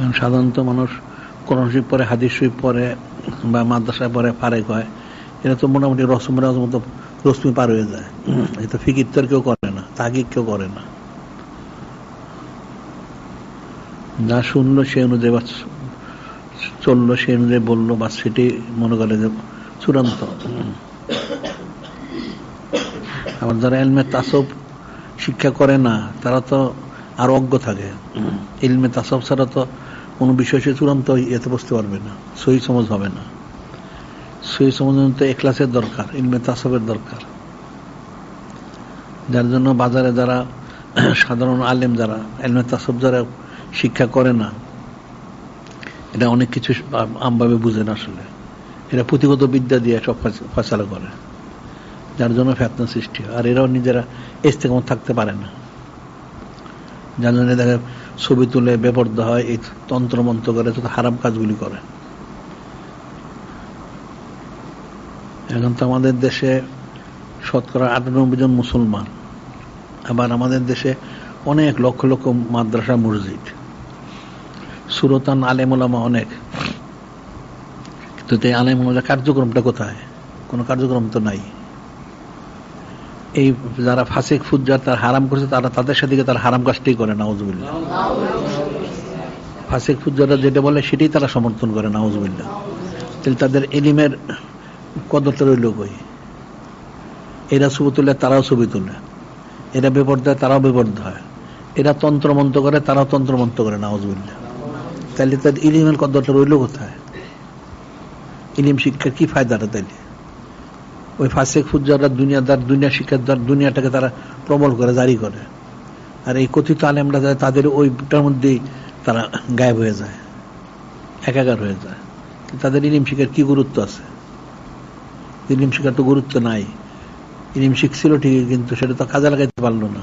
এখন সাধারণত মানুষ কোরআন শরীফ পরে হাদিস শরীফ পরে বা মাদ্রাসায় পরে ফারেক হয়। এটা তো মোটামুটি রসমের মতো রশ্মি পার হয়ে যায়। এটা ফিকির তো কেউ করে না তাগিক কেউ করে না। যা শুনলো সে অনুযায়ী বা চলল সে অনুযায়ী বলল বা সেটি মনে করে যে চূড়ান্ত। আবার যারা এলমে তাসব শিক্ষা করে না, তারা তো আরও অজ্ঞ থাকে। ইলমে তাসব ছাড়া তো কোনো বিষয় সে চূড়ান্ত ইয়েতে বসতে পারবে না সহি সমাজ হবে না। সহি সমাজ তো এক্লাসের দরকার ইলমে তাসবের দরকার। যার জন্য বাজারে যারা সাধারণ আলেম যারা এলমে তাসব যারা শিক্ষা করে না এটা অনেক কিছু আমভাবে বুঝে না আসলে। এরা পুঁথিগত বিদ্যা দিয়ে সব ফসলা করে যার জন্য ফেতনা সৃষ্টি হয়। আর এরাও নিজেরা ইস্তেকমত থাকতে পারে না। জন্য দেখে ছবি তুলে বেপর্দা হয়, এই তন্ত্র মন্ত্র করে হারাম কাজগুলি করে। এখন তো আমাদের দেশে শতকরা আটানব্বই জন মুসলমান, আবার আমাদের দেশে অনেক লক্ষ লক্ষ মাদ্রাসা, মসজিদ। সুরতান আলেমুলামা অনেক। কিন্তু আলেমুলা কার্যক্রমটা কোথায়? কোনো কার্যক্রম তো নাই। এই যারা ফাসিক, ফুজ্জার তার হারাম করছে, তারা তাদের সাথে তার হারাম কাজটাই করে নাউজবিল্লা ফাসিক, ফুজ্জারা যেটা বলে সেটাই তারা সমর্থন করে নাউজবিল্লা তাহলে তাদের এলিমের কদরটা রইল কই? এরা ছবি তুলে, তারাও ছবি তুলে। এরা বেপর্দায় তারাও বেপর্দা হয় এরা তন্ত্রমন্ত্র করে, তারাও তন্ত্রমন্ত্র করে নাউজবিল্লা তাহলে তার ইলিমের কদরটা রইল কোথায়? ইলিম শিক্ষার কি ফায়দাটা তাইলে? ওই ফাসেক ফুজাররা দুনিয়াদার, দুনিয়া শিক্ষার দুনিয়াটাকে তারা প্রবল করে, জারি করে। আর এই কথিত আলেমরা যায়, তাদের ওইটার মধ্যেই তারা গায়েব হয়ে যায়, একাকার হয়ে যায়। তাদের ইলিম শিখার কি গুরুত্ব আছে? ইলিম শিখার তো গুরুত্ব নাই। ইলিম শিখছিল ঠিকই, কিন্তু সেটা তো কাজে লাগাইতে পারল না।